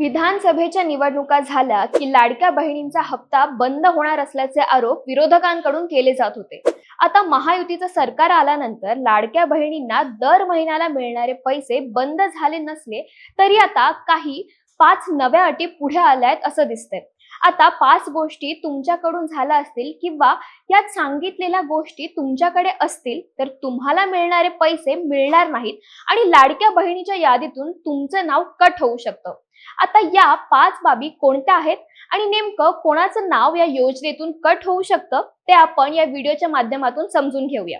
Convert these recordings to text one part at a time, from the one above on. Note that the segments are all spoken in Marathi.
विधानसभेच्या निवडणुका झाल्या की लाडक्या बहिणींचा हप्ता बंद होणार असल्याचे आरोप विरोधकांकडून केले जात होते. आता महायुतीचं सरकार आल्यानंतर लाडक्या बहिणींना दर महिन्याला मिळणारे पैसे बंद झाले नसले तरी आता काही पाच नव्या अटी पुढे आल्यात असं दिसतंय. आता पाच गोष्टी तुमच्याकडून झाल्या असतील किंवा यात सांगितलेल्या गोष्टी तुमच्याकडे असतील तर तुम्हाला मिळणारे पैसे मिळणार नाहीत आणि लाडक्या बहिणीच्या यादीतून तुमचं नाव कट होऊ शकतं. आता या पाच बाबी कोणत्या आहेत आणि नेमकं कोणाचं नाव या योजनेतून कट होऊ शकतं ते आपण या व्हिडिओच्या माध्यमातून समजून घेऊया.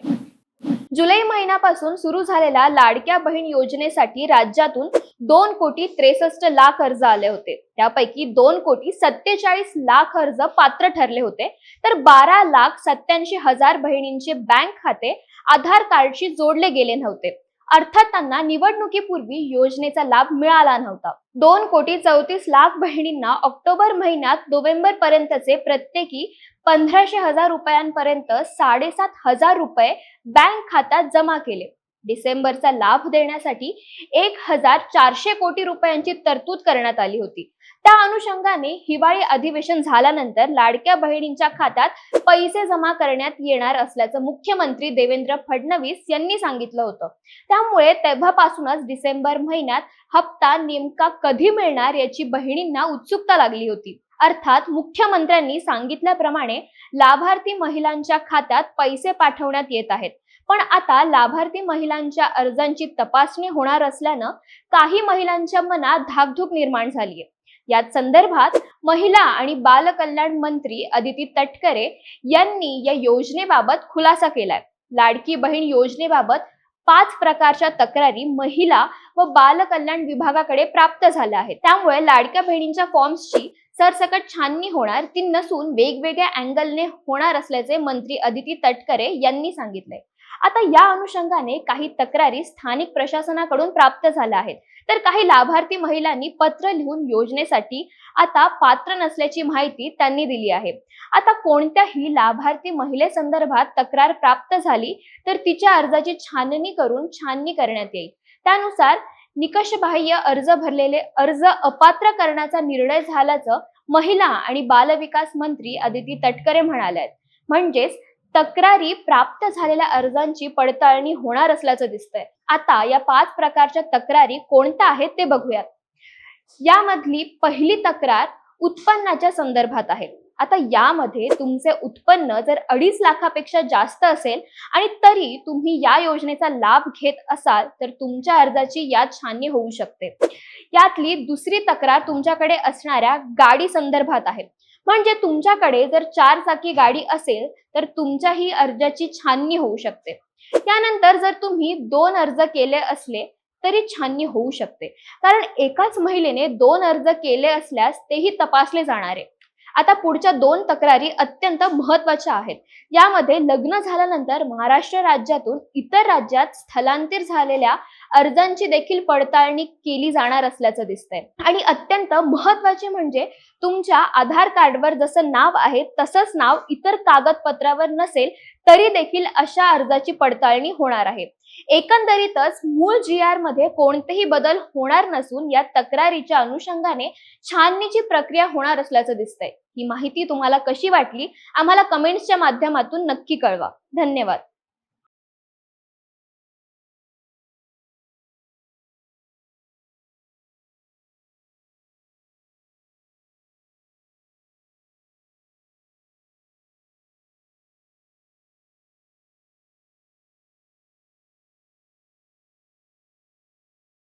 जुलै महिन्यापासून सुरू झालेल्या लाडक्या बहीण योजनेसाठी राज्यातून दोन कोटी त्रेसष्ट लाख अर्ज आले होते. त्यापैकी दोन कोटी सत्तेचाळीस लाख अर्ज पात्र ठरले होते. तर बारा लाख सत्याऐंशी हजार बहिणींचे बँक खाते आधार कार्डशी जोडले गेले नव्हते. अर्थात त्यांना निवडणुकीपूर्वी योजनेचा लाभ मिळाला नव्हता. दोन कोटी चौतीस लाख बहिणींना ऑक्टोबर महिन्यात नोव्हेंबर पर्यंतचे प्रत्येकी पंधराशे हजार रुपयांपर्यंत साडेसात हजार रुपये बँक खात्यात जमा केले. डिसेंबरचा लाभ देण्यासाठी एक हजार चारशे कोटी रुपयांची तरतूद करण्यात आली होती. त्या अनुषंगाने हिवाळी अधिवेशन झाल्यानंतर लाडक्या बहिणींच्या खात्यात पैसे जमा करण्यात येणार असल्याचं मुख्यमंत्री देवेंद्र फडणवीस यांनी सांगितलं होतं. त्यामुळे तेव्हापासूनच डिसेंबर महिन्यात हप्ता नेमका कधी मिळणार याची बहिणींना उत्सुकता लागली होती. अर्थात मुख्यमंत्र्यांनी सांगितल्याप्रमाणे लाभार्थी महिलांच्या खात्यात पैसे पाठवण्यात येत आहेत. पण आता लाभार्थी महिलांच्या अर्जांची तपासणी होणार असल्यानं काही महिलांच्या मनात धाकधूक निर्माण झालीय. याच संदर्भात महिला आणि बालकल्याण मंत्री अदिती तटकरे यांनी या योजनेबाबत खुलासा केलाय. लाडकी बहीण योजनेबाबत पाच प्रकारच्या तक्रारी महिला व बालकल्याण विभागाकडे प्राप्त झाल्या आहेत. त्यामुळे लाडक्या बहिणींच्या फॉर्म्सची सरसकट छाननी होणार ती नसून वेगवेगळ्या अँगलने होणार असल्याचे मंत्री अदिती तटकरे यांनी सांगितले आता या अनुषंगाने काही तक्रारी स्थानिक प्रशासनाकडून प्राप्त झाल्या आहेत. तर काही लाभार्थी महिलांनी पत्र लिहून योजनेसाठी आता पात्र नसल्याची माहिती त्यांनी दिली आहे. आता कोणत्याही लाभार्थी महिलेसंदर्भात तक्रार प्राप्त झाली तर तिच्या अर्जाची छाननी करून छाननी करण्यात येईल. त्यानुसार निकषबाह्य अर्ज भरलेले अर्ज अपात्र करण्याचा निर्णय झाल्याचं महिला आणि बालविकास मंत्री अदिती तटकरे म्हणाल्या म्हणजेच तक्रारी प्राप्त झालेल्या अर्जांची पडताळणी होणार असल्याचं दिसतंय. आता या पाच प्रकारच्या तक्रारी कोणत्या आहेत ते बघूयात. यामधली पहिली तक्रार उत्पन्नाच्या संदर्भात आहे. आता यामध्ये तुमचे उत्पन्न जर अडीच लाखापेक्षा जास्त असेल आणि तरी तुम्ही या योजनेचा लाभ घेत असाल तर तुमच्या अर्जाची यात छाननी होऊ शकते. यातली दुसरी तक्रार तुमच्याकडे असणाऱ्या गाडी संदर्भात आहे. म्हणजे तुमच्याकडे जर चार चाकी गाडी असेल तर तुमच्या ही अर्जाची छाननी होऊ शकते. त्यानंतर जर तुम्ही दोन अर्ज केले असले तरी छाननी होऊ शकते. कारण एकाच महिलेने दोन अर्ज केले असल्यास तेही तपासले जाणार. आहे आता पुढच्या दोन तक्रारी अत्यंत महत्त्वाच्या आहेत. यामध्ये लग्न झाल्यानंतर महाराष्ट्र राज्यातून इतर राज्यात स्थलांतर झालेल्या अर्जांची देखील पडताळणी केली जाणार असल्याचं दिसतंय. आणि अत्यंत महत्त्वाचे म्हणजे तुमच्या आधार कार्डवर जसं नाव आहे तसंच नाव इतर कागदपत्रावर नसेल तरी देखील अशा अर्जाची पडताळणी होणार आहे. एकंदरीतच मूळ जी आरमध्ये कोणतेही बदल होणार नसून या तक्रारीच्या अनुषंगाने छाननीची प्रक्रिया होणार असल्याचं दिसतंय. ही माहिती तुम्हाला कशी वाटली? आम्हाला कमेंट्सच्या माध्यमातून नक्की कळवा. धन्यवाद.